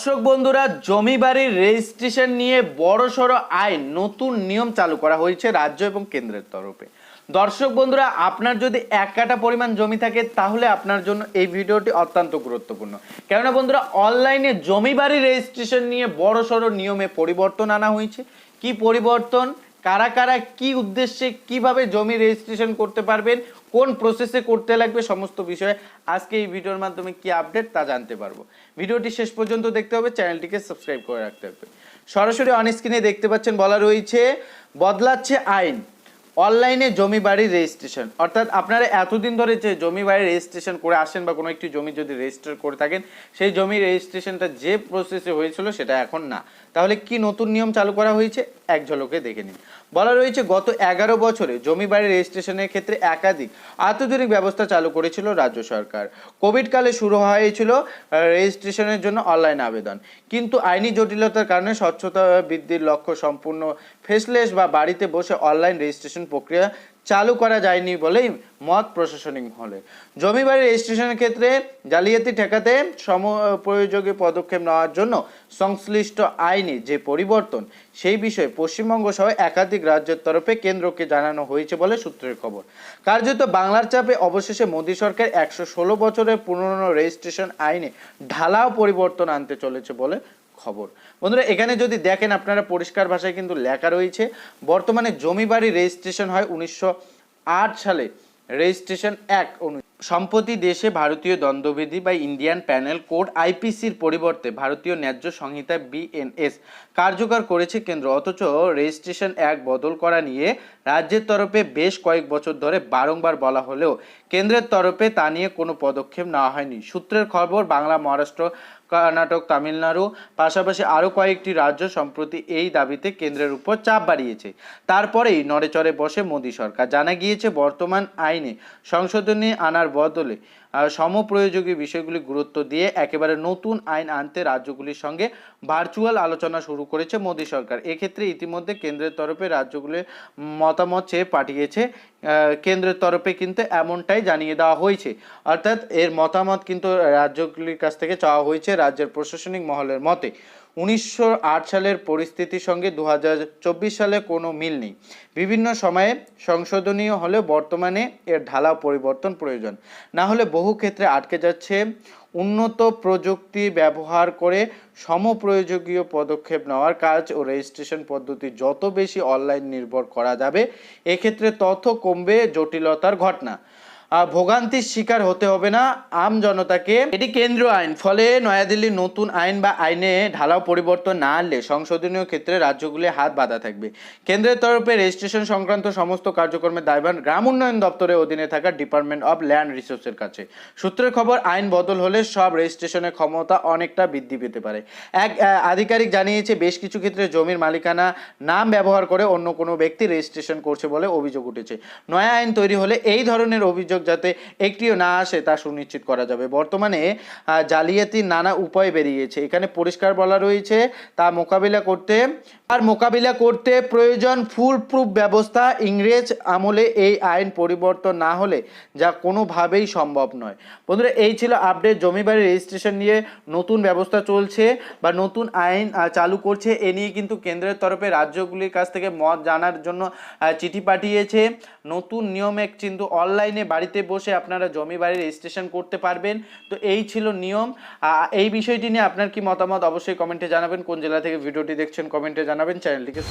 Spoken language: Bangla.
দর্শক বন্ধুরা জমি বাড়ির রেজিস্ট্রেশন নিয়ে বড় সড়ো আইন নতুন নিয়ম চালু করা হয়েছে রাজ্য এবং কেন্দ্রের তরফে। দর্শক বন্ধুরা, আপনার যদি এক কাটা পরিমাণ জমি থাকে, তাহলে আপনার জন্য এই ভিডিওটি অত্যন্ত গুরুত্বপূর্ণ। কেননা বন্ধুরা, অনলাইনে জমি বাড়ি রেজিস্ট্রেশন নিয়ে বড় সড়ো নিয়মে পরিবর্তন আনা হয়েছে। কি পরিবর্তন? কারা কারা কি উদ্দেশ্যে কীভাবে জমি রেজিস্ট্রেশন করতে পারবেন, কোন প্রসেসে করতে লাগবে, সমস্ত বিষয়ে আজকে এই ভিডিওর মাধ্যমে কি আপডেট তা জানতে পারব। ভিডিওটি শেষ পর্যন্ত দেখতে হবে, চ্যানেলটিকে সাবস্ক্রাইব করে রাখতে হবে। সরাসরি অন স্ক্রিনে দেখতে পাচ্ছেন, বলা রয়েছে, বদলাচ্ছে আইন। অনলাইনে জমি বাড়ি রেজিস্ট্রেশন অর্থাৎ আপনারা এতদিন ধরে যে জমি বাড়ি রেজিস্ট্রেশন করে আসেন বা কোনো একটি জমি যদি রেজিস্টার করে থাকেন, সেই জমি রেজিস্ট্রেশনটা যে প্রসেসে হয়েছিল সেটা এখন না। তাহলে কি নতুন নিয়ম চালু করা হয়েছে? এক ঝলকে দেখে নিন। বলা রয়েছে, গত এগারো বছরে জমি বাড়ি রেজিস্ট্রেশনের ক্ষেত্রে একাধিক আধুনিক ব্যবস্থা চালু করেছিল রাজ্য সরকার। কোভিডকালে শুরু হয়েছিল রেজিস্ট্রেশনের জন্য অনলাইন আবেদন। কিন্তু আইনি জটিলতার কারণে স্বচ্ছতা বৃদ্ধির লক্ষ্য সম্পূর্ণ ফেসলেস বা বাড়িতে বসে অনলাইন রেজিস্ট্রেশন প্রক্রিয়া চালু করা যায়নি বলেই মত প্রশাসনিক হলে। জমি বাড়ি রেজিস্ট্রেশনের ক্ষেত্রে জালিয়াতি ঠেকাতে সম, প্রয়োজনীয় পদক্ষেপ নেওয়ার জন্য সংশ্লিষ্ট আইনে যে পরিবর্তন, সেই বিষয়ে পশ্চিমবঙ্গ সহ একাধিক রাজ্যের তরফে কেন্দ্রকে জানানো হয়েছে বলে সূত্রের খবর। কার্যত বাংলার চাপে অবশেষে মোদী সরকার একশো ষোলো বছরের পুরনো রেজিস্ট্রেশন আইনে ঢালাও পরিবর্তন আনতে চলেছে বলে খবর। বন্ধুরা, এখানে যদি দেখেন আপনারা, পরিষ্কার ভাষায় কিন্তু লেখা রয়েছে, বর্তমানে জমি বাড়ি রেজিস্ট্রেশন হয় উনিশশো আট সালে। রেজিস্ট্রেশন এক অনু সম্প্রতি দেশে ভারতীয় দ্বন্দ্ববিধি বা ইন্ডিয়ান প্যানেল কোড আইপিসির পরিবর্তে ভারতীয় ন্যায্য সংহিতা বিএনএস কার্যকর করেছে কেন্দ্র। অথচ রেজিস্ট্রেশন অ্যাক্ট বদল করা নিয়ে রাজ্যের তরফে বেশ কয়েক বছর ধরে বারংবার বলা হলেও কেন্দ্রের তরফে তা নিয়ে কোনো পদক্ষেপ নেওয়া হয়নি। সূত্রের খবর, বাংলা, মহারাষ্ট্র, কর্ণাটক, তামিলনাড়ু, পাশাপাশি আরও কয়েকটি রাজ্য সম্প্রতি এই দাবিতে কেন্দ্রের উপর চাপ বাড়িয়েছে। তারপরেই নড়েচড়ে বসে মোদী সরকার। জানা গিয়েছে, বর্তমান আইনে সংশোধনী আনার বদলে আহ, সমপ্রয়োজনীয় বিষয়গুলি গুরুত্ব দিয়ে একেবারে নতুন আইন আনতে রাজ্যগুলির সঙ্গে ভার্চুয়াল আলোচনা শুরু করেছে মোদী সরকার। এক্ষেত্রে ইতিমধ্যে কেন্দ্রের তরফে রাজ্যগুলির মতামত চেয়ে পাঠিয়েছে। কেন্দ্রের তরফে কিন্তু এমনটাই জানিয়ে দেওয়া হয়েছে। অর্থাৎ এর মতামত কিন্তু রাজ্যগুলির কাছ থেকে চাওয়া হয়েছে রাজ্যের প্রশাসনিক মহলের মতে উনিশশো আট সালের পরিস্থিতির সঙ্গে দু হাজার চব্বিশ সালে কোনো মিল নেই। বিভিন্ন সময়ে সংশোধনীয় হলে বর্তমানে এর ঢালা পরিবর্তন প্রয়োজন। না হলে বহু ক্ষেত্রে আটকে যাচ্ছে। উন্নত প্রযুক্তি ব্যবহার করে সমপ্রয়োজনীয় পদক্ষেপ নেওয়ার কাজ ও রেজিস্ট্রেশন পদ্ধতি যত বেশি অনলাইন নির্ভর করা যাবে, এক্ষেত্রে তত কমবে জটিলতার ঘটনা। ভোগান্তির শিকার হতে হবে না। আম জনতাকে এটি কেন্দ্রীয় আইন। ফলে নয়াদিল্লির নতুন আইন বা আইনে ঢালাও পরিবর্তন না আনলে সংশোধনীয় ক্ষেত্রে রাজ্যগুলি হাত বাঁধা থাকবে। কেন্দ্রের তরফে রেজিস্ট্রেশন সংক্রান্ত সমস্ত কার্যক্রমের দায়ভার গ্রাম উন্নয়ন দপ্তরের অধীনে থাকা ডিপার্টমেন্ট অব ল্যান্ড রিসোর্সের কাছে। সূত্রের খবর, আইন বদল হলে সব রেজিস্ট্রেশনের ক্ষমতা অনেকটা বৃদ্ধি পেতে পারে। এক আধিকারিক জানিয়েছে, বেশ কিছু ক্ষেত্রে জমির মালিকানা নাম ব্যবহার করে অন্য কোনো ব্যক্তি রেজিস্ট্রেশন করছে বলে অভিযোগ উঠেছে। নয়া আইন তৈরি হলে এই ধরনের অভিযোগ যাতে একটিও না আসে তা সুনিশ্চিত করা যাবে। বর্তমানে জালিয়াতির নানা উপায় বেরিয়েছে। এখানে পরিষ্কার বলা রয়েছে, তা মোকাবিলা করতে, আর মোকাবিলা করতে প্রয়োজন ফুল প্রুফ ব্যবস্থা, ইংরেজ আমলে এই আইন পরিবর্তন না হলে যা কোনোভাবেই সম্ভব নয়। বন্ধুরা, এই ছিল আপডেট। জমি বাড়ি রেজিস্ট্রেশন নিয়ে নতুন ব্যবস্থা চলছে বা নতুন আইন চালু করছে, এ নিয়ে কিন্তু কেন্দ্রের তরফে রাজ্যগুলির কাছ থেকে মত জানার জন্য চিঠি পাঠিয়েছে। নতুন নিয়মে কিন্তু অনলাইনে বাড়িতে বসে আপনারা জমি বাড়ি রেজিস্ট্রেশন করতে পারবেন। তো এই ছিল নিয়ম। এই বিষয়টি নিয়ে আপনার কি মতামত অবশ্যই কমেন্টে জানাবেন। কোন জেলা থেকে ভিডিওটি দেখছেন কমেন্টে জানাবেন। চ্যানেলটিকে